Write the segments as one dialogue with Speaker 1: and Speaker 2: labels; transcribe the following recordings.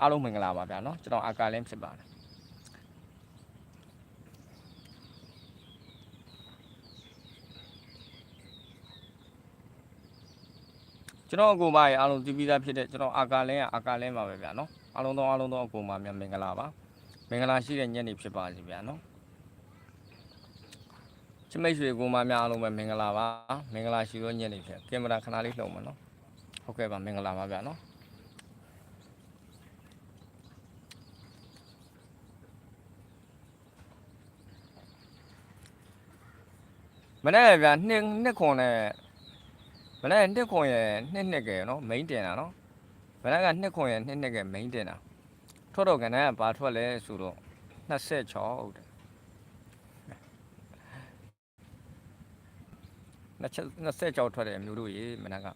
Speaker 1: အားလုံးမင်္ဂလာပါဗျာနော်ကျွန်တော်အာကာလင်းဖြစ်ပါတယ်ကျွန်တော်အကူမရဲ့အားလုံးတည်ပြီးသားဖြစ်တဲ့ကျွန်တော်အာကာလင်းကအာကာလင်းပါပဲဗျာနော်အားလုံးသောအားလုံးသောအကူမများမင်္ဂလာပါမင်္ဂလာရှိတဲ့ညနေဖြစ်ပါစေဗျာနော်ချစ်မိတ်ဆွေအကူမများအားလုံးပဲမင်္ဂလာပါမင်္ဂလာရှိသောညနေဖြစ်ကင်မရာခဏလေးလှုပ်မှာနော်ဟုတ်ကဲ့ပါမင်္ဂလာပါဗျာနော် မနေ့ကဗျာနှစ်နှစ်ခွန်နဲ့မနေ့နှစ်ခွန်ရဲ့နှစ်နှစ်ကယ်နော်မိန်တင်တာနော်မနေ့ကနှစ်ခွန်ရဲ့နှစ်နှစ်ကယ်မိန်တင်တာထွက်တော့ကနန်းကဘာထွက်လဲဆိုတော့26ဟုတ်တယ်26ထွက်တယ်မျိုးတို့ရေမနေ့က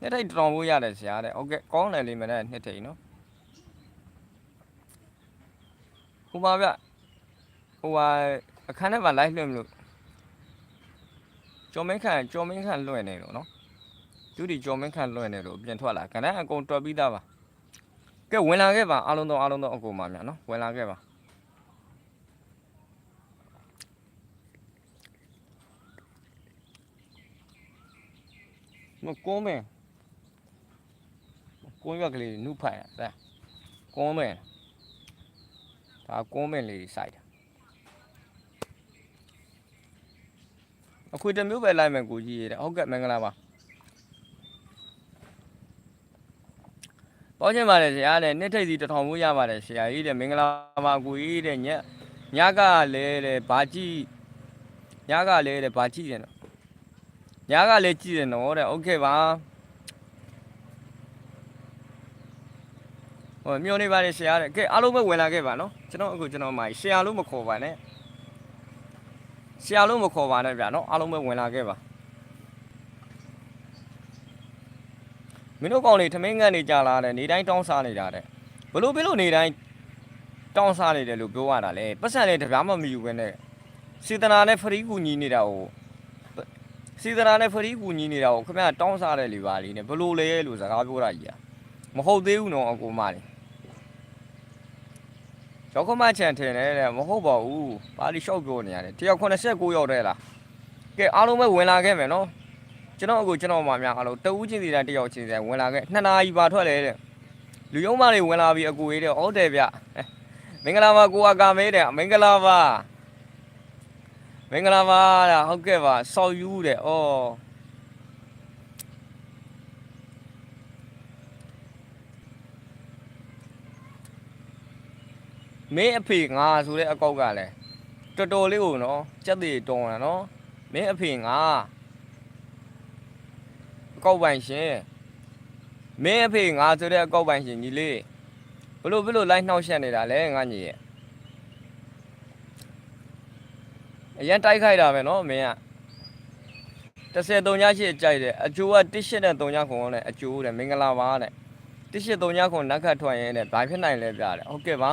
Speaker 1: နှစ်ထိတ်တောင်ဖို့ရတယ်ဆရာတဲ့ဟုတ်ကဲ့ကောင်းတယ်လေမနေ့ကနှစ်ထိတ်နော် ဟိုပါဗျဟိုပါအခန်းထဲမှာ live လွှင့်မလို့ကျော်မင်းခန့်ကျော်မင်းခန့်လွှင့်နေလို့နော်သူဒီကျော်မင်းခန့်လွှင့်နေလို့ပြင်ထွက်လာခဏအကုန်တွက်ပြီးသားပါကဲဝင်လာခဲ့ပါအားလုံးတော့အားလုံးတော့အကုန်ပါများနော်ဝင်လာခဲ့ပါမကုန်းမင်းကုန်းရွက်ကလေးနုဖိုင်တဲ့ကုန်းမင်း ဒါကွန်မန့်လေးတွေစိုက်တာအခွေတစ်မျိုးပဲလိုက်မယ်ကိုကြီးရတဲ့ဟုတ်ကဲ့မင်္ဂလာပါပေါင်းချင်ပါတယ်ဆရာတဲ့နှစ်ထိပ်စီတစ်ထောင်မိုးရပါတယ်ဆရာကြီးတဲ့မင်္ဂလာပါကိုကြီးတဲ့ညညကလည်းတဲ့ဘာကြည့်ညကလည်းတဲ့ဘာကြည့်တယ်နော်ညကလည်းကြည့်တယ်နော်တဲ့โอเคပါ ဟိုမျိုးနေပါလေဆရာတဲ့ကဲအားလုံးပဲဝင်လာခဲ့ပါနော်ကျွန်တော်အခုကျွန်တော်မှဆရာလို့မခေါ်ပါနဲ့ဆရာလို့မခေါ်ပါနဲ့ဗျာနော်အားလုံးပဲဝင်လာခဲ့ပါမင်းတို့ကောင်လေးထမင်းငတ်နေကြလားတဲ့နေတိုင်းတောင်းစားနေတာတဲ့ဘလို့ဘလို့နေတိုင်းတောင်းစားနေတယ်လို့ပြောရတာလေပတ်စံလေးတပြားမှမယူဘဲနဲ့စေတနာနဲ့ဖရီးကူညီနေတာကိုစေတနာနဲ့ဖရီးကူညီနေတာကိုခင်ဗျာတောင်းစားတယ်လေပါလေးနဲ့ဘလို့လဲလို့စကားပြောတာကြီးอ่ะမဟုတ်သေးဘူးနော်အကူမလေး ရောက်ခမချန်ထင်တယ်တဲ့မဟုတ်ပါဘူးပါလီရှောက်ပြောနေရတယ်တယောက်89ရောက်တဲ့လားကဲအားလုံးပဲဝင်လာခဲ့မယ်နော်ကျွန်တော်အခုကျွန်တော်မှများအားလုံးတဦးချင်းစီတိုင်းတယောက်ချင်းစီတိုင်းဝင်လာခဲ့နှစ်နာရီပါထွက်လေတဲ့လူယုံမလေးဝင်လာပြီးအကူရေးတဲ့ဟုတ်တယ်ဗျမင်္ဂလာပါကိုအကာမဲတဲ့မင်္ဂလာပါမင်္ဂလာပါတဲ့ဟုတ်ကဲ့ပါဆောက်ယူတဲ့ဩ မင်းအဖေငါဆိုတဲ့အကောက်ကလည်းတော်တော်လေးကိုနော်စက်သေးတုံးတာနော်မင်းအဖေငါအကောက်ပိုင်ရှင်မင်းအဖေငါဆိုတဲ့အကောက်ပိုင်ရှင်ကြီးလေးဘလို့ဘလို့လိုက်နှောက်ရှက်နေတာလဲငါညီရဲ့အရင်တိုက်ခိုက်တာပဲနော်မင်းက30 3ညရှိကြိုက်တယ်အကျိုးက1နဲ့3ညခုံနဲ့အကျိုးတဲ့မင်္ဂလာပါတဲ့1 3ညခုံနက်ခတ်ထွက်ရင်တဲ့ဘာဖြစ်နိုင်လဲပြတယ်ဟုတ်ကဲ့ပါ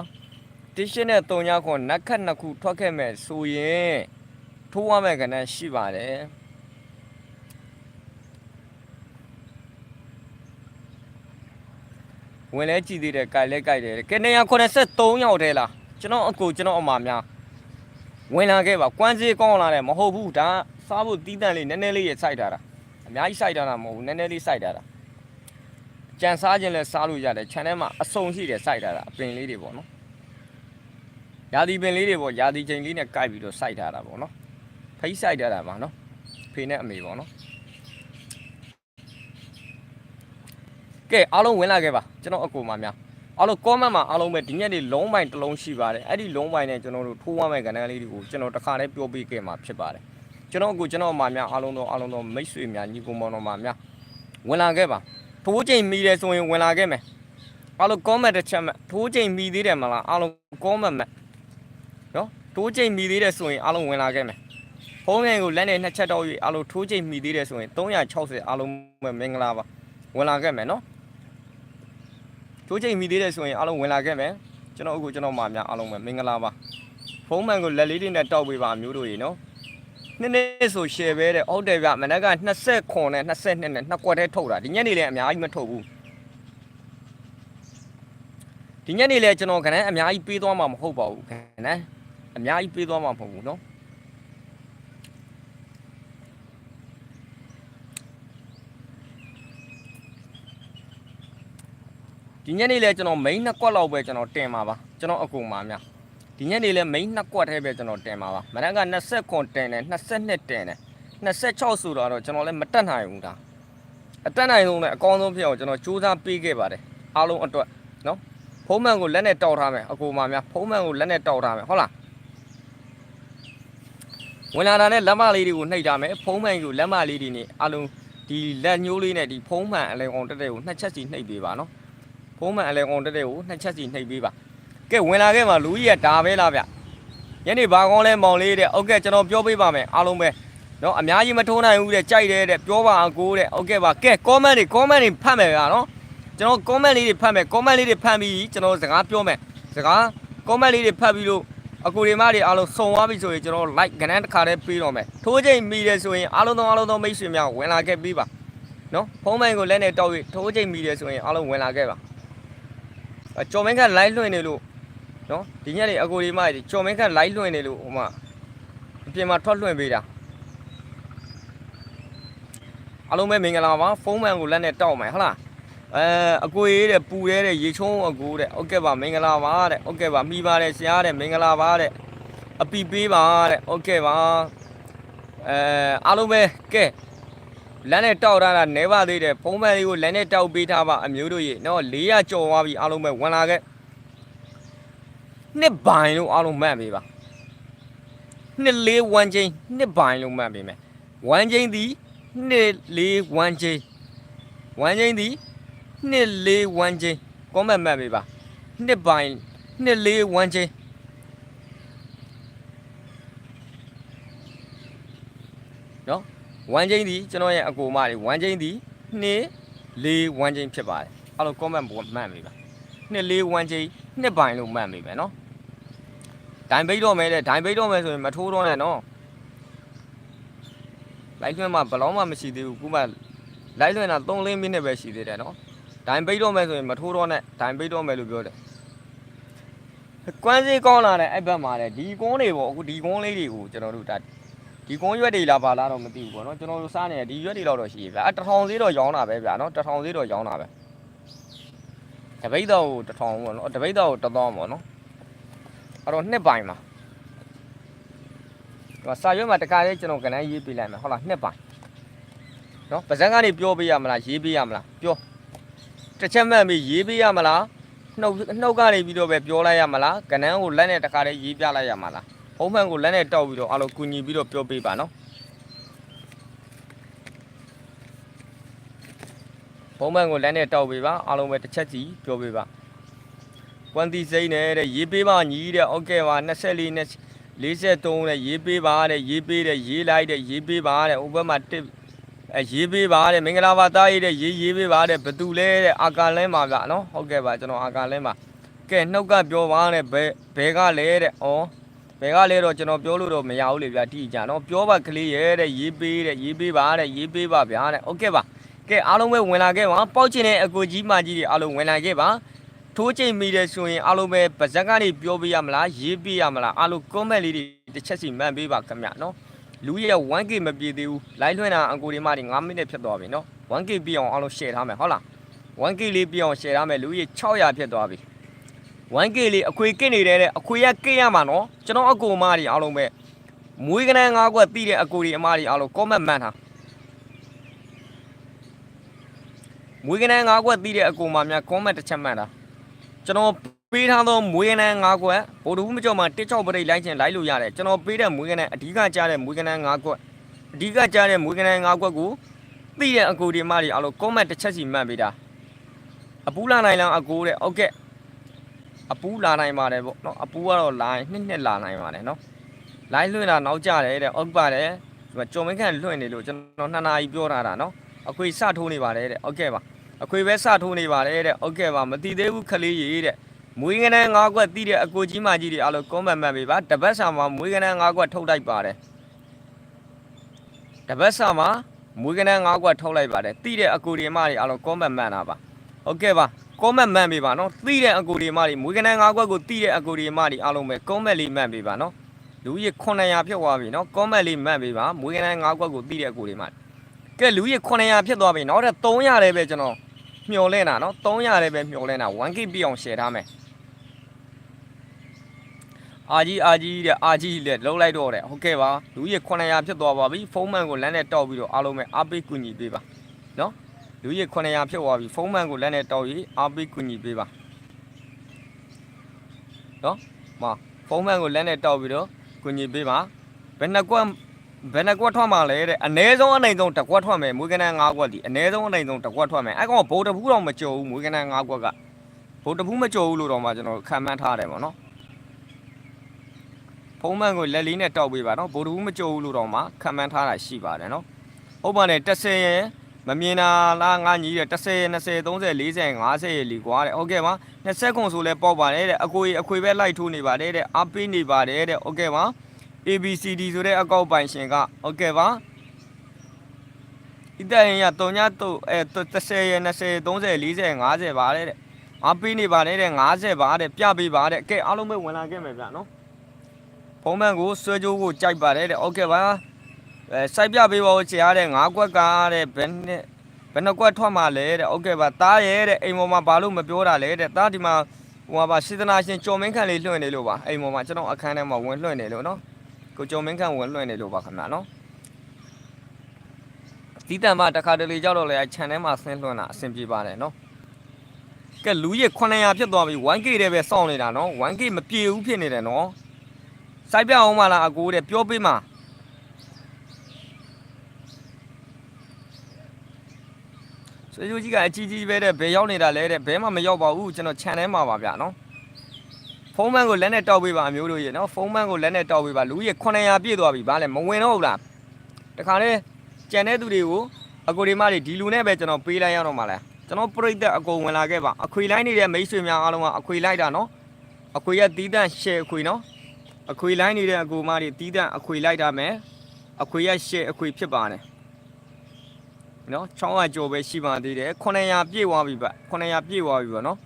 Speaker 1: တစ်ရှင်းနဲ့3ညခွန်နက်ခတ်နှစ်ခုထွက်ခဲ့မဲ့ဆိုရင်ထိုးရမဲ့ကဏ္ဍရှိပါတယ်ဝင်လဲကြည့်သေးတယ်ကြိုက်လဲကြိုက်တယ်ကဲနေရ83ရောက်သေးလားကျွန်တော်အကိုကျွန်တော်အမများဝင်လာခဲ့ပါကွမ်းစည်းကောင်းလာတယ်မဟုတ်ဘူးဒါစားဖို့တီးတန့်လေးနည်းနည်းလေးရစိုက်ထားတာအများကြီးစိုက်ထားတာမဟုတ်ဘူးနည်းနည်းလေးစိုက်ထားတာကြံစားခြင်းလဲစားလို့ရတယ်ခြံထဲမှာအစုံရှိတယ်စိုက်ထားတာအပင်လေးတွေပေါ့နော် ရာသီပင်လေးတွေပေါ့ရာသီချိန်လေးနဲ့ကိုက်ပြီးတော့စိုက်ထားတာပေါ့နော်ဖိတ်စိုက်ထားတာပါနော်ဖေနဲ့အမေပေါ့နော်ကဲအားလုံးဝင်လာခဲ့ပါကျွန်တော်အကူမများအားလုံး comment မှာအားလုံးပဲဒီညနေလုံးပိုင်တစ်လုံးရှိပါတယ်အဲ့ဒီလုံးပိုင်နဲ့ကျွန်တော်တို့ထိုးဝမ်းမဲ့ကဏ္ဍလေးတွေကိုကျွန်တော်တစ်ခါတည်းပြောပြခဲ့မှာဖြစ်ပါတယ်ကျွန်တော်အကူကျွန်တော်အမများအားလုံးတော့အားလုံးတော့မိတ်ဆွေများညီကောင်မောင်တော်မများဝင်လာခဲ့ပါထိုးချိန်မီတယ်ဆိုရင်ဝင်လာခဲ့မယ်အားလုံး comment တစ်ချက်မှထိုးချိန်မီသေးတယ်မလားအားလုံး comment မှနော် ထိုးချိန်မီသေးတယ်ဆိုရင်အားလုံးဝင်လာခဲ့မယ်ဖုန်းငယ်ကိုလက်နဲ့နှစ်ချက်တော့၍အားလုံးထိုးချိန်မီသေးတယ်ဆိုရင်360အားလုံးပဲမင်္ဂလာပါဝင်လာခဲ့မယ်နော်ထိုးချိန်မီသေးတယ်ဆိုရင်အားလုံးဝင်လာခဲ့မယ်ကျွန်တော်အခုကျွန်တော်မများအားလုံးပဲမင်္ဂလာပါဖုန်းမှန်ကိုလက်လေးတွေနဲ့တောက်ပေးပါမျိုးတို့ရေနော်နှစ်နှစ်ဆိုရှယ်ပဲတဲ့ဟုတ်တယ်ဗျမနက်က29နဲ့22နဲ့နှစ်ကွက်တည်းထုတ်တာဒီညနေလည်းအများကြီးမထုတ်ဘူးဒီညနေလည်းကျွန်တော်ခဏအများကြီးပေးသွားမှာမဟုတ်ပါဘူးခဏ အများကြီးပေးသွားမှာမဟုတ်ဘူးเนาะဒီညနေလည်းကျွန်တော် main နှစ်ကွက်လောက်ပဲကျွန်တော်တင်มาပါကျွန်တော်အကူမှာများဒီညနေလည်း main နှစ်ကွက်ထဲပဲကျွန်တော်တင်มาပါမနက်က29တင်တယ်22တင်တယ်26ဆိုတော့ကျွန်တော်လည်းမတက်နိုင်ဘူးဒါအတက်နိုင်ဆုံးနဲ့အကောင်းဆုံးဖြစ်အောင်ကျွန်တော်စူးစမ်းပေးခဲ့ပါတယ်အားလုံးအတွက်နော်ဖုံးမှန်ကိုလက်နဲ့တောက်ထားမယ်အကူမှာများဖုံးမှန်ကိုလက်နဲ့တောက်ထားမယ်ဟုတ်လား ဝင်လာတာနဲ့လက်မလေးတွေကိုနှိပ်ထားမယ်ဖုံးမှန်ကိုလက်မလေးတွေနဲ့အားလုံးဒီလက်ညှိုးလေးနဲ့ဒီဖုံးမှန်အလဲကောင်တက်တဲ့ကိုနှစ်ချက်စီနှိပ်ပေးပါနော်ဖုံးမှန်အလဲကောင်တက်တဲ့ကိုနှစ်ချက်စီနှိပ်ပေးပါကဲဝင်လာခဲ့မှာလူကြီးကဒါပဲလားဗျညနေဘာကောင်းလဲမောင်လေးတဲ့ဟုတ်ကဲ့ကျွန်တော်ပြောပေးပါမယ်အားလုံးပဲနော်အများကြီးမထိုးနိုင်ဘူးတဲ့ကြိုက်တယ်တဲ့ပြောပါအကိုတဲ့ဟုတ်ကဲ့ပါကဲ comment တွေ comment တွေဖတ်မယ်ဗျာနော်ကျွန်တော် comment လေးတွေဖတ်မယ် comment လေးတွေဖတ်ပြီးကျွန်တော်စကားပြောမယ်စကား comment လေးတွေဖတ်ပြီးလို့ အကူတွေမတွေအားလုံးစုံသွားပြီဆိုရင်ကျွန်တော် like ကနန်းတစ်ခါတည်းပေးတော့မယ်ထိုးချိန်မိတယ်ဆိုရင်အားလုံးသောအားလုံးသောမိတ်ဆွေများဝင်လာခဲ့ပြီးပါနော်ဖုံးမိုင်ကိုလက်နဲ့တောက်ပြီးထိုးချိန်မိတယ်ဆိုရင်အားလုံးဝင်လာခဲ့ပါအကျော်မင်းက live လွှင့်နေလို့နော်ဒီညနေအကိုဒီမကြီးကျော်မင်းက live လွှင့်နေလို့ဟိုမှာအပြင်မှာထွက်လွှင့်ပေးတာအားလုံးပဲမင်္ဂလာပါဖုန်းမှန်ကိုလက်နဲ့တောက်မယ်ဟုတ်လား အဲအကိုရေးတဲ့ပူရဲတဲ့ရေချုံးအကိုတဲ့ဟုတ်ကဲ့ပါမင်္ဂလာပါတဲ့ဟုတ်ကဲ့ပါမိပါတယ်ဆရာတဲ့မင်္ဂလာပါတဲ့အပီပေးပါတဲ့ဟုတ်ကဲ့ပါအဲအားလုံးပဲကဲလက်နဲ့တောက်ထားတာနဲပါသေးတယ်ဖုံးမှန်လေးကိုလက်နဲ့တောက်ပေးထားပါအမျိုးတို့ရေနော်400ကျော်သွားပြီအားလုံးပဲဝင်လာခဲ့နှစ်ဘိုင်လို့အားလုံးမှတ်ပေးပါနှစ်လေးဝမ်းချင်းနှစ်ဘိုင်လို့မှတ်ပေးမယ်ဝမ်းချင်းသည်နှစ်လေးဝမ်းချင်းဝမ်းချင်းသည် နှစ်လေးဝမ်းချင်းကောမန့်မှတ်ပေးပါနှစ်ဘိုင်နှစ်လေးဝမ်းချင်းနော်ဝမ်းချင်းသည်ကျွန်တော်ရဲ့အကိုမတွေဝမ်းချင်းသည်နှစ်လေးဝမ်းချင်းဖြစ်ပါတယ်အားလုံး comment ပေါ်မှတ်ပေးပါနှစ်လေးဝမ်းချင်းနှစ်ဘိုင်လို့မှတ်ပေးမယ်နော်ဒိုင်ပိတ်တော့မယ်တဲ့ဒိုင်ပိတ်တော့မယ်ဆိုရင်မထိုးတော့နဲ့နော်လိုက်လွှင့်မှဘလောင်းမှမရှိသေးဘူးခုမှလိုက်လွှင့်တာ3-4မိနစ်ပဲရှိသေးတယ်နော် ဒိုင်ပိတ်တော့မယ်ဆိုရင်မထိုးတော့နဲ့ဒိုင်ပိတ်တော့မယ်လို့ပြောတယ်ကွမ်းစီကောင်းလာတဲ့အဲ့ဘက်မှာတဲ့ဒီကုန်းတွေပေါ့အခုဒီကုန်းလေးတွေကိုကျွန်တော်တို့ဒါဒီကုန်းရွက်တွေလားပါလားတော့မသိဘူးပေါ့နော်ကျွန်တော်တို့စားနေတဲ့ဒီရွက်တွေတော့ရှိပြီဗျာအတစ်ထောင်သေးတော့ရောင်းတာပဲဗျာနော်တစ်ထောင်သေးတော့ရောင်းတာပဲတပိတ်တော့တစ်ထောင်ပေါ့နော်တပိတ်တော့တစ်သောင်းပေါ့နော်အဲ့တော့နှစ်ပိုင်မှာဟိုစာရွက်မှာတခါလေးကျွန်တော်ကနန်းရေးပြလိုက်မယ်ဟုတ်လားနှစ်ပိုင်နော်ပါဇက်ကနေပြောပေးရမလားရေးပေးရမလားပြော တစ်ချက်မှတ်ပြီးရေးပေးရမလားနှုတ်နှုတ်ကနေပြီးတော့ပဲပြောလိုက်ရမလားကနန်းကိုလက်နဲ့တခါတည်းရေးပြလိုက်ရမလားဖုံးမှန်ကိုလက်နဲ့တောက်ပြီးတော့အလိုကူညီပြီးတော့ပြောပေးပါနော်ဖုံးမှန်ကိုလက်နဲ့တောက်ပေးပါအားလုံးပဲတစ်ချက်စီပြောပေးပါကွန်တီစိမ့်နဲ့တဲ့ရေးပေးပါညီတဲ့ဟုတ်ကဲ့ပါ24နဲ့43နဲ့ရေးပေးပါတဲ့ရေးပေးတဲ့ရေးလိုက်တဲ့ရေးပေးပါတဲ့ဥပမာ1 အဲရေးပေးပါတဲ့မင်္ဂလာပါသားရေးတဲ့ရေးရေးပေးပါတဲ့ဘသူလဲတဲ့အာကာလဲမှာကနော်ဟုတ်ကဲ့ပါကျွန်တော်အာကာလဲမှာကဲနှုတ်ကပြောပါတဲ့ဘဲဘဲကလဲတဲ့ဩဘဲကလဲတော့ကျွန်တော်ပြောလို့တော့မရဘူးလေဗျာတိကျနော်ပြောပါကလေးရဲ့တဲ့ရေးပေးတဲ့ရေးပေးပါတဲ့ရေးပေးပါဗျာတဲ့ဟုတ်ကဲ့ပါကဲအားလုံးပဲဝင်လာခဲ့ပါပေါက်ချင်တဲ့အကိုကြီးမကြီးတွေအားလုံးဝင်လာခဲ့ပါထိုးချိန်မိတယ်ဆိုရင်အားလုံးပဲပါဇက်ကနေပြောပြရမလားရေးပြရမလားအားလုံး comment လေးတွေတစ်ချက်စီမှန်ပေးပါခင်ဗျနော် လူရဲ့ 1k မပြည့်သေးဘူး live လွှင့်တာအကိုဒီမတွေ9မိနစ်ဖြစ်သွားပြီနော် 1k ပြည့်အောင်အားလုံး share ထားမယ်ဟုတ်လား 1k လေးပြည့်အောင် share ထားမယ်လူရဲ့600ဖြစ်သွားပြီ 1k လေးအခွေကစ်နေတဲ့အခွေရကစ်ရမှာနော်ကျွန်တော်အကိုမတွေအားလုံးပဲမွေးကနန်း၅ခွက်တီးတဲ့အကိုတွေအမတွေအားလုံး comment မှန်ထားမွေးကနန်း၅ခွက်တီးတဲ့အကိုမများ comment တစ်ချက်မှန်ထားကျွန်တော် ပေးထားသောမွေးကနန်း၅ခွက်ဗိုလ်တူမကြော်မှာတစ်ချောက်ပရိတ်လိုက်ချင်လိုက်လို့ရတယ်ကျွန်တော်ပေးတဲ့မွေးကနန်းအဓိကကြားတဲ့မွေးကနန်း၅ခွက်အဓိကကြားတဲ့မွေးကနန်း၅ခွက်ကိုသိတဲ့အကိုတွေမတွေအားလုံး comment တစ်ချက်စီမှန်ပေးတာအပူလာနိုင်လားအကိုတဲ့ဟုတ်ကဲ့အပူလာနိုင်ပါတယ်ပေါ့နော်အပူကတော့လိုင်းနှစ်နှစ်လာနိုင်ပါတယ်နော်လိုင်းလွှင့်တာနောက်ကျတယ်တဲ့ဟုတ်ပါတယ်ဒီမှာကြုံမခန့်လွှင့်နေလို့ကျွန်တော်နှစ်နာရီပြောထားတာနော်အခွေစထိုးနေပါတယ်တဲ့ဟုတ်ကဲ့ပါအခွေပဲစထိုးနေပါတယ်တဲ့ဟုတ်ကဲ့ပါမတိသေးဘူးခလေးရေတဲ့ မွေးကနန်း၅ခွက်တီးတဲ့အကိုကြီးမကြီးတွေအားလုံးကွန်မန့်မှတ်ပေးပါတပတ်စာမှာမွေးကနန်း၅ခွက်ထုတ်လိုက်ပါတယ်တပတ်စာမှာမွေးကနန်း၅ကွက်ထုတ်လိုက်ပါတယ်တိတဲ့အကူဒီမတွေအားလုံး comment မှန်တာပါဟုတ်ကဲ့ပါ comment မှန်ပေးပါနော်တိတဲ့အကူဒီမတွေမွေးကနန်း၅ကွက်ကိုတိတဲ့အကူဒီမတွေအားလုံးပဲ comment လေးမှန်ပေးပါနော်လူကြီး900ဖြစ်သွားပြီနော် comment လေးမှန်ပေးပါမွေးကနန်း၅ကွက်ကိုတိတဲ့အကူဒီမတွေကဲလူကြီး900ဖြစ်သွားပြီနောက်ထပ်300လည်းပဲကျွန်တော်မျှော်လင့်တာနော်300လည်းပဲမျှော်လင့်တာ 1k ပြည့်အောင် share ထားမယ် အာကြီးအာကြီးတဲ့အာကြီးလက်လုံးလိုက်တော့တဲ့ဟုတ်ကဲ့ပါလူကြီး900ဖြစ်သွားပါပြီဖုန်းမှန်ကိုလမ်းနဲ့တောက်ပြီးတော့အားလုံးပဲအားပေးကူညီပေးပါနော်လူကြီး900ဖြစ်သွားပြီဖုန်းမှန်ကိုလမ်းနဲ့တောက်ပြီးအားပေးကူညီပေးပါနော်မဖုန်းမှန်ကိုလမ်းနဲ့တောက်ပြီးတော့ကူညီပေးပါဘယ်နှကွက်ဘယ်နှကွက်ထွက်မှာလဲတဲ့အ ਨੇ ဆုံးအနိုင်ဆုံးတစ်ကွက်ထွက်မယ်မွေးကနန်း၅ကွက်ဒီအ ਨੇ ဆုံးအနိုင်ဆုံးတစ်ကွက်ထွက်မယ်အဲ့ကောင်ဘိုးတပူးတော့မကြုံဘူးမွေးကနန်း၅ကွက်ကဘိုးတပူးမကြုံဘူးလို့တော့မှကျွန်တော်ခံမှန်းထားတယ်ပေါ့နော် ဖုံးမှန်ကိုလက်လေးနဲ့တောက်ပေးပါနော်ဗိုလ်တူမကြိုဘူးလို့တော့မှခံမှန်းထားတာရှိပါတယ်နော်ဟုတ်ပါတယ်30ရယ်မမြင်တာလားငါညီးတယ်30 20 30 40 50ရယ်လီကွာတဲ့ဟုတ်ကဲ့ပါ20ခွန်ဆိုလဲပေါက်ပါတယ်တဲ့အကိုကြီးအခွေပဲလိုက်ထိုးနေပါတယ်တဲ့အပေးနေပါတယ်တဲ့ဟုတ်ကဲ့ပါ ABCD ဆိုတဲ့အကောက်ပိုင်ရှင်ကဟုတ်ကဲ့ပါဣတရင်ရတုံညတုအဲ30ရယ်20 30 40 50ပါတယ်တဲ့အပေးနေပါတယ်တဲ့50ပါတဲ့ပြပေးပါတဲ့ကဲအားလုံးပဲဝင်လာခဲ့မယ်ဗျနော် ဖုံးပန်းကိုဆွဲကြိုးကိုကြိုက်ပါတယ်တဲ့ဟုတ်ကဲ့ပါအဲစိုက်ပြပေးပါဦးဆရာတဲ့ငါးကွက်ကတဲ့ဘယ်နှစ်ဘယ်နှကွက်ထွက်မှာလဲတဲ့ဟုတ်ကဲ့ပါသားရဲ့တဲ့အိမ်ပေါ်မှာဘာလို့မပြောတာလဲတဲ့သားဒီမှာဟိုမှာပါစေတနာရှင်ကျော်မင်းခန့်လေးလွှင့်နေလို့ပါအိမ်ပေါ်မှာကျွန်တော်အခန်းထဲမှာဝင်လွှင့်နေလို့နော်ကိုကျော်မင်းခန့်ဝင်လွှင့်နေလို့ပါခင်ဗျာနော်တီးတန်မှာတခါတလေကြောက်တော့လေ channel မှာဆင်းလွှင့်တာအဆင်ပြေပါတယ်နော်ကဲလူရ900ဖြစ်သွားပြီ 1K တည်းပဲစောင့်နေတာနော် 1K မပြေဘူးဖြစ်နေတယ်နော် စိုက်ပြအောင်မလားအကိုတဲ့ပြောပေးမှာဆွေချိုကြီးကအကြီးကြီးပဲတဲ့ဘယ်ရောက်နေတာလဲတဲ့ဘဲမှမရောက်ပါဘူးကျွန်တော်ခြံထဲမှာပါဗျာနော်ဖုန်းမန်းကိုလက်နဲ့တောက်ပေးပါအမျိုးတို့ရေနော်ဖုန်းမန်းကိုလက်နဲ့တောက်ပေးပါလူကြီး900ပြည့်သွားပြီဗာလဲမဝင်တော့ဘူးလားတခါလဲကြံတဲ့သူတွေကိုအကိုဒီမတွေဒီလူနဲ့ပဲကျွန်တော်ပေးလိုက်ရတော့မှာလဲကျွန်တော်ပြိသက်အကုန်ဝင်လာခဲ့ပါအခွေလိုက်နေတဲ့မိတ်ဆွေများအားလုံးကအခွေလိုက်တာနော်အခွေရတီးတန့်ရှယ်အခွေနော် အခွေလိုင်းနေတဲ့အကူမတွေတီးတန့်အခွေလိုက်တာမယ်အခွေရရှေ့အခွေဖြစ်ပါတယ်နော်ချောင်းဝကြော်ပဲရှိပါသေးတယ်900ပြည့်သွားပြီဗျ900ပြည့်သွားပြီဗောနော်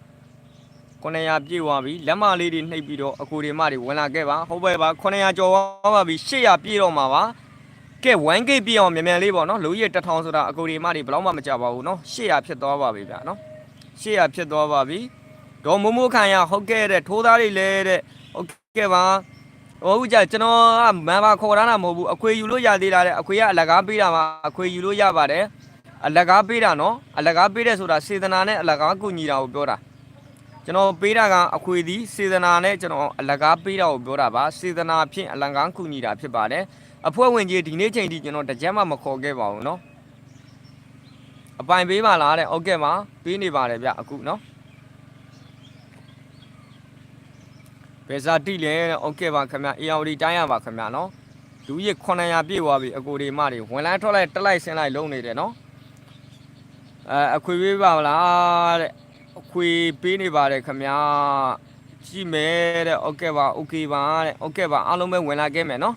Speaker 1: 900ပြည့်သွားပြီလက်မလေးတွေနှိပ်ပြီးတော့အကူတွေမတွေဝင်လာခဲ့ပါဟုတ်ပဲပါ900ကျော်သွားပါပြီ800ပြည့်တော့မှာပါကဲ 1k ပြည့်အောင်မြန်မြန်လေးပေါ့နော်လူကြီး1000ဆိုတာအကူတွေမတွေဘယ်တော့မှမကြပါဘူးနော်800ဖြစ်သွားပါပြီဗျနော်800ဖြစ်သွားပါပြီဒေါ်မိုးမိုးခံရဟုတ်ကဲ့တဲ့ထိုးသားတွေလဲတဲ့ဟုတ်ကဲ့ပါ ဟိုဦးကြကျွန်တော်ကမန်ပါခေါ်တာမဟုတ်ဘူးအခွေယူလို့ရသေးတာတဲ့အခွေကအလကားပေးတာမှာအခွေယူလို့ရပါတယ်အလကားပေးတာနော်အလကားပေးတဲ့ဆိုတာစေတနာနဲ့အလကားကုညီတာကိုပြောတာကျွန်တော်ပေးတာကအခွေသည်စေတနာနဲ့ကျွန်တော်အလကားပေးတာကိုပြောတာပါစေတနာဖြင့်အလကားကုညီတာဖြစ်ပါတယ်အဖွဲ့ဝင်ကြီးဒီနေ့ချိန်ထိကျွန်တော်တစ်ချက်မှမခေါ်ခဲ့ပါဘူးနော်အပိုင်ပေးပါလားတဲ့ဟုတ်ကဲ့ပါပေးနေပါတယ်ဗျအခုနော် ယ်စာတိလဲတဲ့โอเคပါခင်ဗျအေယာဝတီတိုင်းရပါခင်ဗျနော်လူကြီး900ပြည့်သွားပြီအကိုတွေမတွေဝင်လိုက်ထွက်လိုက်တက်လိုက်ဆင်းလိုက်လုံးနေတယ်နော်အဲအခွေပေးပါမလားတဲ့အခွေပေးနေပါတယ်ခင်ဗျကြည့်မယ်တဲ့โอเคပါโอเคပါတဲ့โอเคပါအားလုံးပဲဝင်လာခဲ့မယ်နော်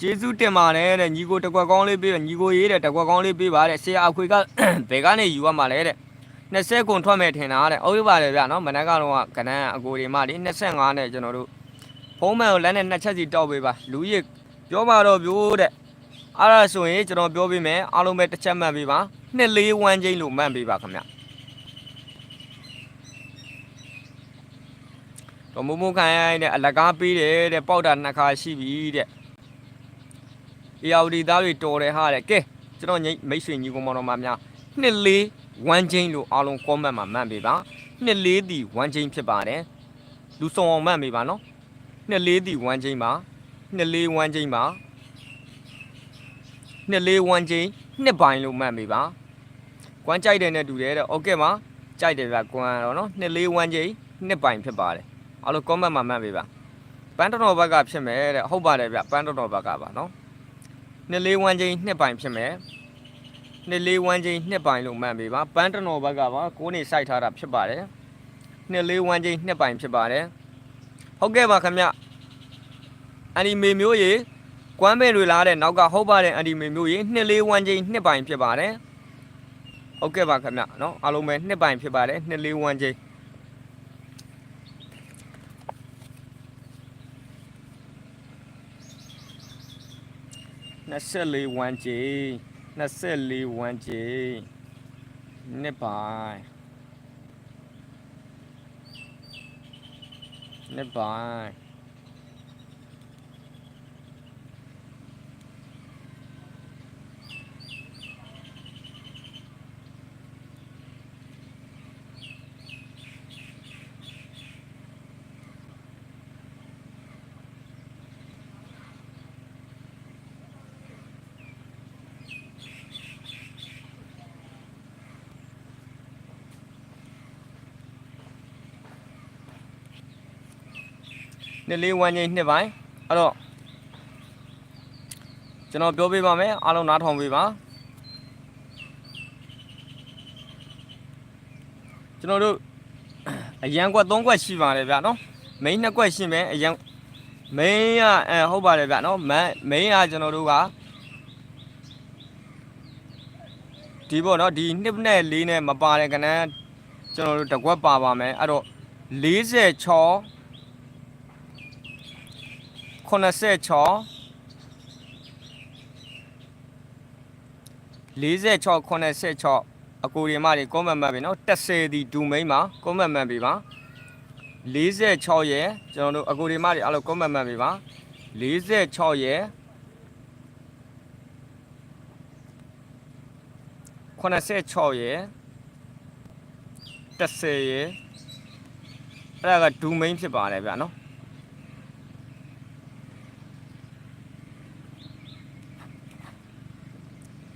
Speaker 1: ကျေးဇူးတင်ပါတယ်တဲ့ညီကိုတကွက်ကောင်းလေးပေးညီကိုရေးတဲ့တကွက်ကောင်းလေးပေးပါတဲ့ဆရာအခွေက ဘယ်ကနေယူရမှာလဲတဲ့ 20ကုန်ထွက်မယ်ထင်တာတဲ့။အုပ်ရပါတယ်ဗျနော်။မနက်ကတော့ကနန်းအကိုတွေမလေး25နဲ့ကျွန်တော်တို့ဖုံးမှန်ကိုလက်နဲ့နှစ်ချက်စီတောက်ပေးပါ။လူကြီးပြောပါတော့ပြိုးတဲ့။အဲ့ဒါဆိုရင်ကျွန်တော်ပြောပေးမယ်အားလုံးပဲတစ်ချက်မှတ်ပေးပါ။နှစ်လေးဝမ်းချင်းလို့မှတ်ပေးပါခင်ဗျ။တော့မမခိုင်ရိုင်းတဲ့အလကားပေးတယ်တဲ့ပေါက်တာနှစ်ခါရှိပြီတဲ့။အေယာဝတီသားတွေတော်တယ်ဟာတဲ့။ကဲကျွန်တော်မိတ်ဆွေညီကောင်မောင်တော်မများနှစ် 1ချင်းလို့အားလုံး comment မှာမှတ်ပေးပါနှစ်လေးတီ1ချင်းဖြစ်ပါတယ်လူဆောင်အောင်မှတ်ပေးပါနော်နှစ်လေးတီ1ချင်းပါနှစ်လေး1ချင်းပါနှစ်လေး1ချင်းနှစ်ပိုင်းလို့မှတ်ပေးပါကွမ်းကြိုက်တယ်နဲ့တူတယ်တဲ့ okay ပါကြိုက်တယ်ဗျကွမ်းတော့နော်နှစ်လေး1ချင်းနှစ်ပိုင်းဖြစ်ပါတယ်အားလုံး comment မှာမှတ်ပေးပါပန်းတော်တော်ဘက်ကဖြစ်မယ်တဲ့ဟုတ်ပါတယ်ဗျပန်းတော်တော်ဘက်ကပါနော်နှစ်လေး1ချင်းနှစ်ပိုင်းဖြစ်မယ် နှစ်လေးဝမ်းချင်းနှစ်ပိုင်လို့မှန်ပြီပါပန်းတနော်ဘက်ကပါကိုးနေစိုက်ထားတာဖြစ်ပါတယ်နှစ်လေးဝမ်းချင်းနှစ်ပိုင်ဖြစ်ပါတယ်ဟုတ်ကဲ့ပါခင်ဗျအနီမေမျိုးရေကွမ်းပင်တွေလာတဲ့နောက်ကဟုတ်ပါတယ်အန်ဒီမေမျိုးကြီးနှစ်လေးဝမ်းချင်းနှစ်ပိုင်ဖြစ်ပါတယ်ဟုတ်ကဲ့ပါခင်ဗျနော်အားလုံးပဲနှစ်ပိုင်ဖြစ်ပါတယ်နှစ်လေးဝမ်းချင်း24ဝမ်းချင်း 24ဝမ်းချင်းနှစ်ပိုင်နှစ်ပိုင် နှစ်လေးဝမ်းချင်းနှစ်ပိုင်းအဲ့တော့ကျွန်တော်ပြောပေးပါမယ်အားလုံးနားထောင်ပေးပါကျွန်တော်တို့အရန်ကွက်၃ကွက်ရှိပါတယ်ဗျာနော်မိန်းနှစ်ကွက်ရှိမယ်အရန်မိန်းကအဲဟုတ်ပါတယ်ဗျာနော်မန်မိန်းကကျွန်တော်တို့ကဒီပေါ့နော်ဒီနှစ်နဲ့လေးနဲ့မပါတဲ့ကနန်းကျွန်တော်တို့တစ်ကွက်ပါပါမယ်အဲ့တော့46 86 46 86အကိုရီမတွေကွန်မန့်မှတ်ပြီနော်30ဒီဒူမိန်မှာကွန်မန့်မှတ်ပြီပါ46ရဲ့ကျွန်တော်တို့အကိုရီမတွေအဲ့လိုကွန်မန့်မှတ်ပြီပါ46ရဲ့86ရဲ့30ရဲ့အဲ့ဒါကဒူမိန်ဖြစ်ပါတယ်ဗျာနော်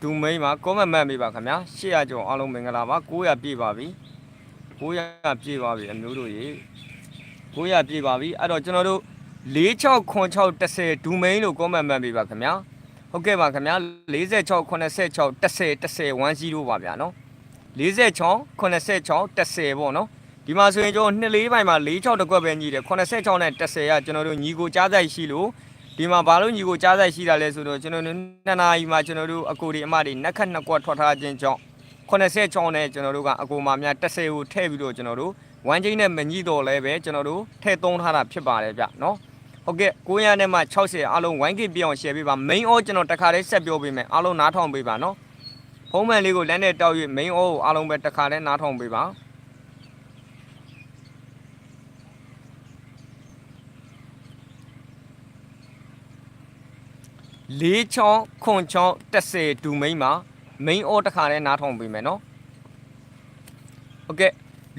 Speaker 1: ဒူမိန်မှာကောမန့်မှတ်မိပါခင်ဗျာ800ကျော်အားလုံးမင်္ဂလာပါ900ပြည့်ပါပြီ900ပြည့်ပါပြီအမျိုးတို့ရေ900ပြည့်ပါပြီအဲ့တော့ကျွန်တော်တို့469610ဒူမိန်လို့ကောမန့်မှတ်မိပါခင်ဗျာဟုတ်ကဲ့ပါခင်ဗျာ46 86 10 10 10ပါဗျာနော်46 86 10ပေါ့နော်ဒီမှာဆိုရင်ကျွန်တော်နှစ်လေးပိုင်းမှာ46တကွက်ပဲညီတယ်86နဲ့10ကကျွန်တော်တို့ညီကိုကြားဆိုင်ရှိလို့ ဒီမှာဘာလို့ညီကိုကြားဆိုင်ရှိတာလဲဆိုတော့ကျွန်တော်တို့နှစ်နာရီမှာကျွန်တော်တို့အကိုဒီအမတွေနက်ခတ်နှစ်ကွက်ထွက်ထားခြင်းကြောင့်80ချောင်းနဲ့ကျွန်တော်တို့ကအကိုမများ30ကိုထည့်ပြီးတော့ကျွန်တော်တို့ဝမ်းချင်းနဲ့မညှိတော့လဲပဲကျွန်တော်တို့ထည့်သုံးထားတာဖြစ်ပါတယ်ဗျနော်ဟုတ်ကဲ့900နဲ့မှ60အားလုံး 1K ပြအောင် share ပေးပါ main all ကျွန်တော်တစ်ခါတည်းဆက်ပြောပေးမယ်အားလုံးနားထောင်ပေးပါနော်ဖုံးမှန်လေးကိုလက်နဲ့တောက်၍ main all ကိုအားလုံးပဲတစ်ခါတည်းနားထောင်ပေးပါ လေးချောင်းခွန်ချောင်း30ဒူမိန်မှာ main all တစ်ခါတည်းနားထောင်ပေးမယ်နော်ဟုတ်ကဲ့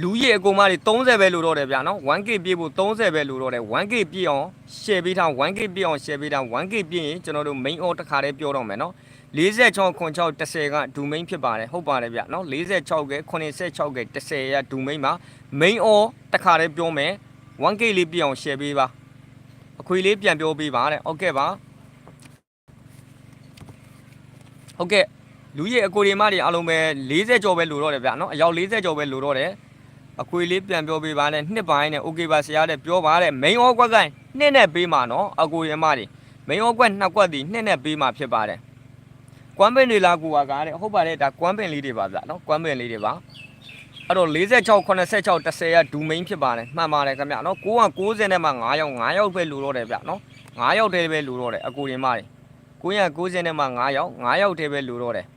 Speaker 1: လူကြီးအကုန်မတွေ30ပဲလို့တော့တယ်ဗျာနော် 1k ပြည့်ဖို့30ပဲလို့တော့တယ် 1k ပြည့်အောင် share ပေးထား 1k ပြည့်အောင် share ပေးထား 1k ပြည့်ရင်ကျွန်တော်တို့ main all တစ်ခါတည်းပြောတော့မယ်နော်46ခွန်6 10ကဒူမိန်ဖြစ်ပါတယ်ဟုတ်ပါတယ်ဗျာနော်46က86က10ရဒူမိန်မှာ main all တစ်ခါတည်းပြောမယ် 1k လေးပြည့်အောင် share ပေးပါအခွေလေးပြန်ပြောပေးပါတဲ့ဟုတ်ကဲ့ပါ ဟုတ်ကဲ့လူကြီးအကိုဒီမတွေအားလုံးပဲ40ကျော်ပဲလိုတော့တယ်ဗျာနော်အယောက်40ကျော်ပဲလိုတော့တယ်အခွေလေးပြန်ပြောပေးပါနဲ့နှစ်ပိုင်းနဲ့ okay ပါဆရာတဲ့ပြောပါတဲ့ main all ကွက်ကနှစ်နဲ့ပေးမှာနော်အကိုဒီမတွေ main all ကွက်နှစ်ကွက်ဒီနှစ်နဲ့ပေးမှာဖြစ်ပါတယ်ကွမ်းပင်တွေလာကူပါကားတဲ့ဟုတ်ပါတယ်ဒါကွမ်းပင်လေးတွေပါဗျာနော်ကွမ်းပင်လေးတွေပါအဲ့တော့46 86 10ကဒူမိန်ဖြစ်ပါတယ်မှန်ပါတယ်ခင်ဗျာနော်990နဲ့မှ9ယောက်9ယောက်ပဲလိုတော့တယ်ဗျာနော်9ယောက်တည်းပဲလိုတော့တယ်အကိုဒီမတွေ 990နဲ့မှ9ယောက်9ယောက်တည်းပဲလိုတော့တယ်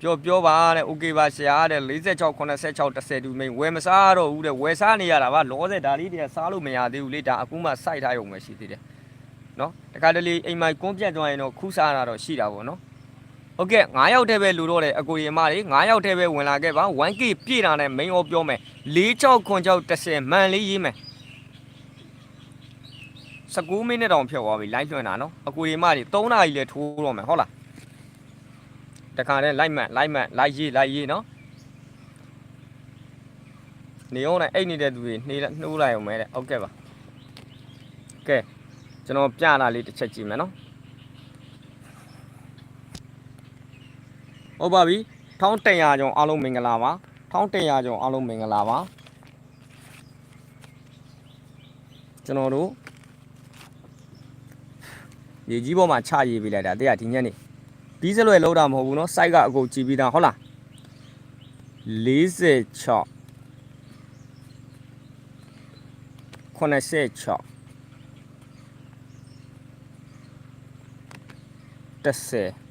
Speaker 1: ပြောပြောပါတဲ့โอเคပါဆရာတဲ့46 86 10ဒူမိန်ဝယ်မစားတော့ဘူးတဲ့ဝယ်စားနေရတာပါလောဆယ်ဒါလေးတွေကစားလို့မရသေးဘူးလေဒါအခုမှစိုက်ထားရုံပဲရှိသေးတယ်နော်တခါတလေအိမ်မိုက်ကွန်းပြတ်သွားရင်တော့ခူးစားတာတော့ရှိတာပေါ့နော်โอเค9ယောက်တည်းပဲလူတော့တယ်အကိုရီမတွေ9ယောက်တည်းပဲဝင်လာခဲ့ပါ 1k ပြည့်တာနဲ့ main အောပြောမယ်46ခွန်6 10မှန်လေးရေးမယ် 19မိနစ်တောင်ဖြတ်သွားပြီ live လွှင့်တာနော်အကိုရီမတွေ3နာရီလဲထိုးတော့မယ်ဟုတ်လားတခါတည်း live မှန် live မှန် live ရေး live ရေးနော်နေအောင်နဲ့အိတ်နေတဲ့သူတွေနှေးနှိုးလိုက်အောင်မဲတဲ့ဟုတ်ကဲ့ပါကဲကျွန်တော်ပြတာလေးတစ်ချက်ကြည့်မယ်နော်ဟုတ်ပါပြီ1100ကျော်အားလုံးမင်္ဂလာပါ1100ကျော်အားလုံးမင်္ဂလာပါကျွန်တော်တို့ ရေကြီးပေါ်မှာချရေးပေးလိုက်တာတဲ့ကဒီညက်နေပြီးစလွယ်လောက်တာမဟုတ်ဘူးเนาะ site ကအကုန်ကြည့်ပြီးသားဟုတ်လား46 86 10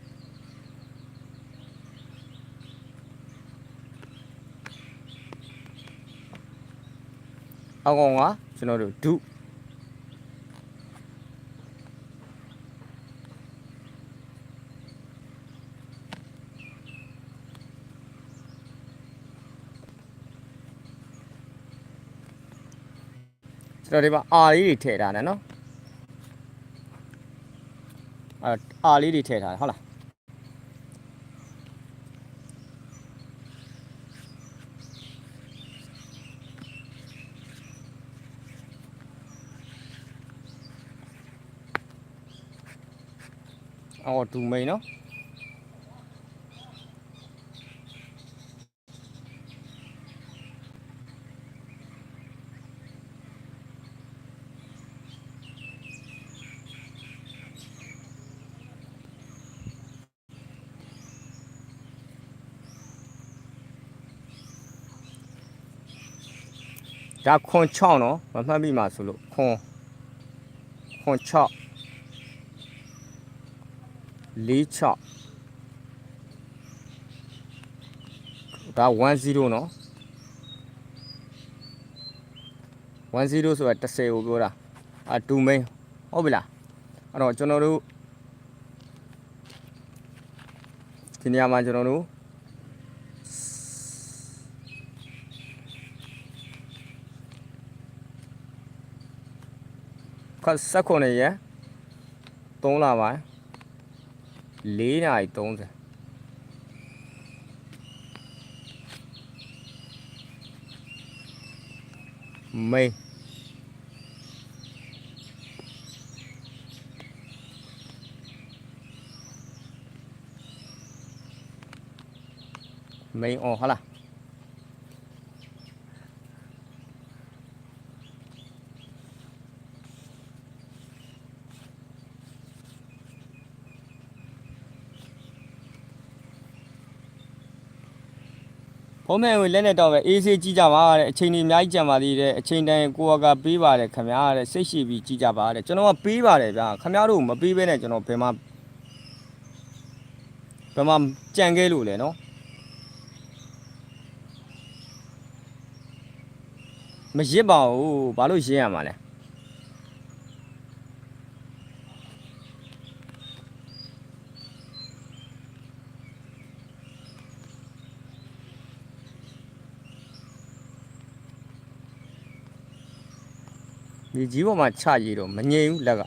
Speaker 1: အကောင်ကကျွန်တော်တို့ဒု ကျွန်တော်ဒီမှာအာလေးတွေထည့်ထားတယ်နော်အာအာလေးတွေထည့်ထားတယ်ဟုတ်လားအော်ဒူမိန်နော် ဒါခွန်6နော်မမှတ်မိမှာဆိုလို့ခွန်ခွန်6၄6ဒါ10နော်10ဆိုတာ30ကိုပြောတာအာ2 main ဟုတ်ပြီလားအဲ့တော့ကျွန်တော်တို့ဒီနေရာမှာကျွန်တော်တို့ ခက်စက်ခွန်ရ3လပါ4နာရီ30မိန်မိန်အော်ဟာ မဲ့ဝင်လက်နဲ့တော့ပဲအေးဆေးကြည့်ကြပါတဲ့အချိန်ကြီးအများကြီးကြံပါသေးတယ်အချိန်တိုင်းကိုကပေးပါတယ်ခင်ဗျာတဲ့စိတ်ရှိပြီးကြည့်ကြပါတဲ့ကျွန်တော်ကပေးပါတယ်ဗျာခင်ဗျားတို့မပေးဘဲနဲ့ကျွန်တော်ဘယ်မှာဘယ်မှာကြံခဲ့လို့လဲနော်မရစ်ပါဘူးဘာလို့ရင်းရမှာလဲ ဒီကြီးပေါ်မှာချရည်တော့မငြိမ်ဘူးလက်ကဒ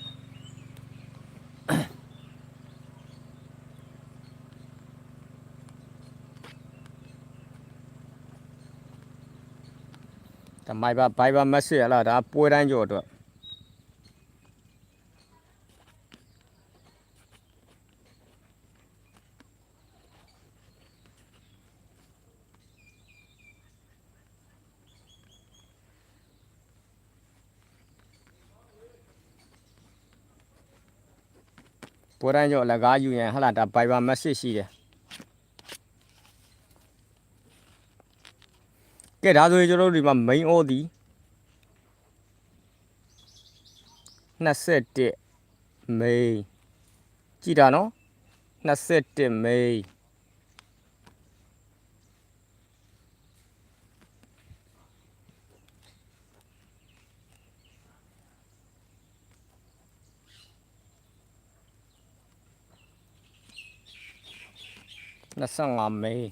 Speaker 1: ါမိုက်ပါဘိုင်ဘာမက်ဆေ့ဟလားဒါပွဲတိုင်းကြော်အတွက် ပွဲတိုင်းကြော်အလကားယူရင်ဟလားဒါဘိုင်ဘာမက်ဆေ့ရှိတယ်ကဲဒါဆိုရင်ကျွန်တော်တို့ဒီမှာ main order ဒီ21 main ကြည့်တာနော်21 main 25 main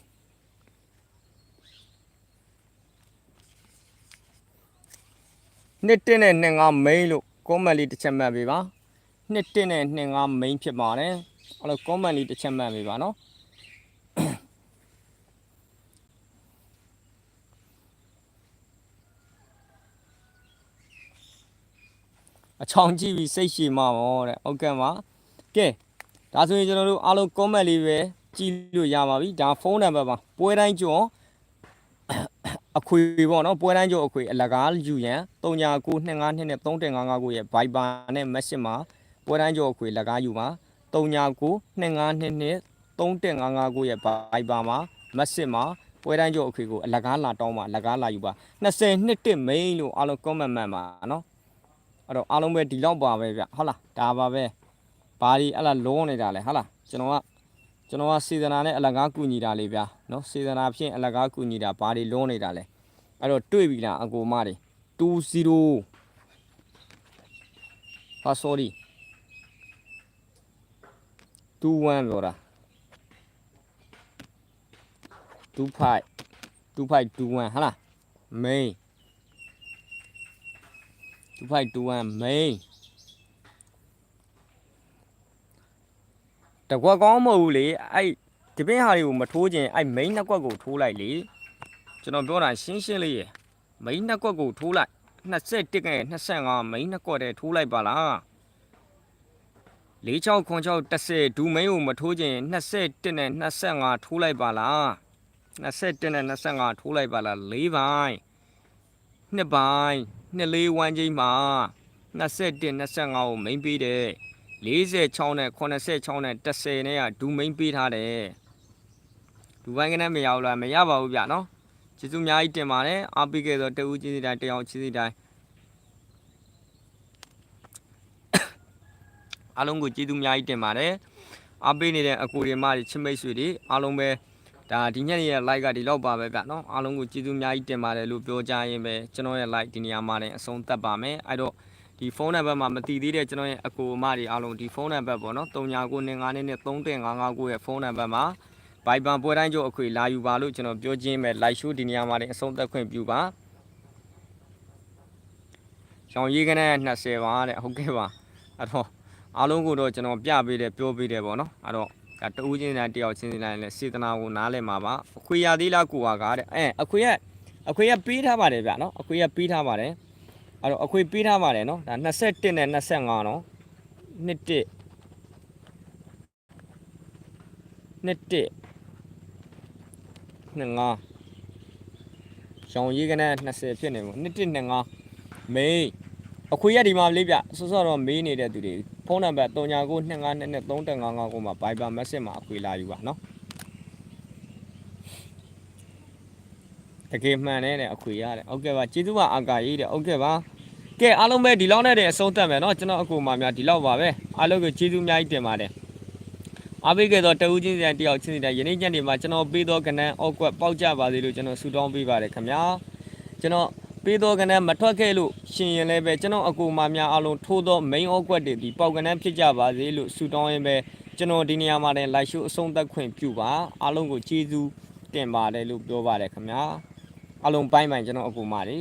Speaker 1: နှစ်တင်းနဲ့နှစ်ငါ main လို့ comment လေးတစ်ချက်မှတ်ပေးပါနှစ်တင်းနဲ့နှစ်ငါ main ဖြစ်ပါတယ်အဲ့လို comment လေးတစ်ချက်မှတ်ပေးပါနော်အချောင်ကြည့်ပြီးစိတ်ရှည်မှာပေါ့တဲ့ဟုတ်ကဲ့ပါကဲဒါဆိုရင်ကျွန်တော်တို့အားလုံး comment လေးပဲ ကြည့်လို့ရပါပြီဒါဖုန်းနံပါတ်ပါပွဲတိုင်းကျော်အခွေပေါ့နော်ပွဲတိုင်းကျော်အခွေအလကားယူရန်399252နဲ့3155ကိုရဲ့ Viber နဲ့ Message မှာပွဲတိုင်းကျော်အခွေလက်ကားယူပါ39 2922 3155ရဲ့ဘိုင်ပါမှာမက်စစ်မှာပွဲတိုင်းကျော်အခွေကိုအလက်ကားလာတောင်းပါလက်ကားလာယူပါ20နှစ်တစ်မိန်လို့အားလုံး comment မှတ်ပါနော်အဲ့တော့အားလုံးပဲဒီလောက်ပါပဲဗျဟုတ်လားဒါပါပဲဘာဒီအဲ့လားလုံးနေတာလဲဟုတ်လားကျွန်တော်က ကျွန်တော်ကစေတနာနဲ့အလက်ကားကူညီတာလေးဗျာနော်စေတနာဖြင့်အလက်ကားကူညီတာဘာဒီလုံးနေတာလဲအဲ့တော့တွေ့ပြီလားအကိုမတွေ20ဟာ sorry 21ပြောတာ25 2521ဟာလား main 2521 main တကွက်ကောင်းမဟုတ်ဘူးလေအဲ့ဒီပင်းဟာတွေကိုမထိုးခြင်းအဲ့ main နှစ်ကွက်ကိုထိုးလိုက်လေကျွန်တော်ပြောတာရှင်းရှင်းလေးရယ် main နှစ်ကွက်ကိုထိုးလိုက်21ကဲ25 main နှစ်ကွက်တည်းထိုးလိုက်ပါလား46ခွန်6 10ဒူမိန်ကိုမထိုးခြင်း21နဲ့25ထိုးလိုက်ပါလား21နဲ့25ထိုးလိုက်ပါလား၄ပိုင်းနှစ်ပိုင်းနှစ်လေးဝမ်းချင်းမှာ21 25ကိုမိန်ပေးတယ် 46နဲ့86နဲ့10နဲ့ကဒူမိန်ပေးထားတယ်ဒူပိုင်းကလည်းမရဘူးလားမရပါဘူးဗျနော်ကျေးဇူးအများကြီးတင်ပါတယ်အားပေးခဲ့သောတဦးချင်းစီတိုင်းတယောက်ချင်းစီတိုင်းအားလုံးကိုကျေးဇူးအများကြီးတင်ပါတယ်အားပေးနေတဲ့အကူတွေမတွေချစ်မိတ်ဆွေတွေအားလုံးပဲဒါဒီညနေရဲ့ like ကဒီလောက်ပါပဲဗျနော်အားလုံးကိုကျေးဇူးအများကြီးတင်ပါတယ်လို့ပြောကြရင်ပဲကျွန်တော်ရဲ့ like ဒီနေရာမှာလည်းအဆုံးသတ်ပါမယ်အဲ့တော့ ဒီဖုန်းနံပါတ်မှာမတည်သေးတဲ့ကျွန်တော်ရဲ့အကူအမတွေအားလုံးဒီဖုန်းနံပါတ်ပေါ့နော်3995နဲ့3155ရဲ့ဖုန်းနံပါတ်မှာဘိုင်ဘန်ပွဲတိုင်းကျိုးအခွေလာယူပါလို့ကျွန်တော်ပြောချင်းပဲ like show ဒီနေရာမှာလည်းအဆုံးသတ်ခွင့်ပြုပါရှောင်းရေးကနေ20ပါတဲ့ဟုတ်ကဲ့ပါအဲ့တော့အားလုံးကိုတော့ကျွန်တော်ပြပေးတယ်ပြောပေးတယ်ပေါ့နော်အဲ့တော့ဒါတူးချင်းတိုင်းတယောက်ချင်းချင်းတိုင်းလည်းစေတနာကိုနားလည်မှာပါအခွေရသေးလားကိုဟာကားတဲ့အဲအခွေရအခွေရပေးထားပါတယ်ဗျနော်အခွေရပေးထားပါတယ် အဲ့တော့အခွေပေးထားပါတယ်နော်ဒါ21နဲ့25နော်နှစ်တစ်နှစ်တစ်နှစ်ငါရောင်ရေးကနေ20ဖြစ်နေမို့နှစ်တစ်နှစ်ငါမေးအခွေရဒီမှာလေးပြဆော့ဆော့တော့မေးနေတဲ့သူတွေဖုန်းနံပါတ်39922355ကိုမှာ Viber message မှာအခွေလာယူပါနော်တကယ်မှန်တယ်တဲ့အခွေရတယ်ဟုတ်ကဲ့ပါကျေးဇူးပါအာကာရေးတဲ့ဟုတ်ကဲ့ပါ ကဲအားလုံးပဲဒီလောက်နဲ့တဲ့အဆုံးသတ်မယ်နော်ကျွန်တော်အကူမှာများဒီလောက်ပါပဲအားလုံးကိုကျေးဇူးအများကြီးတင်ပါတယ်အားပေးခဲ့တော့တဦးချင်းစီတိုင်းတယောက်ချင်းစီတိုင်းယနေ့ညနေမှာကျွန်တော်ပေးသောကဏ္ဍအောက်ကွက်ပေါက်ကြပါစေလို့ကျွန်တော်ဆုတောင်းပေးပါတယ်ခင်ဗျာကျွန်တော်ပေးသောကနန်းမထွက်ခဲ့လို့ရှင်ရင်လည်းပဲကျွန်တော်အကူမများအလုံးထိုးသော main ဩကွက်တွေဒီပေါက်ကနန်းဖြစ်ကြပါစေလို့ဆုတောင်းရင်းပဲကျွန်တော်ဒီနေရာမှာလည်း live show အဆုံးသတ်ခွင့်ပြုပါအားလုံးကိုကျေးဇူးတင်ပါတယ်လို့ပြောပါတယ်ခင်ဗျာအားလုံးပိုင်းပိုင်းကျွန်တော်အကူမတွေ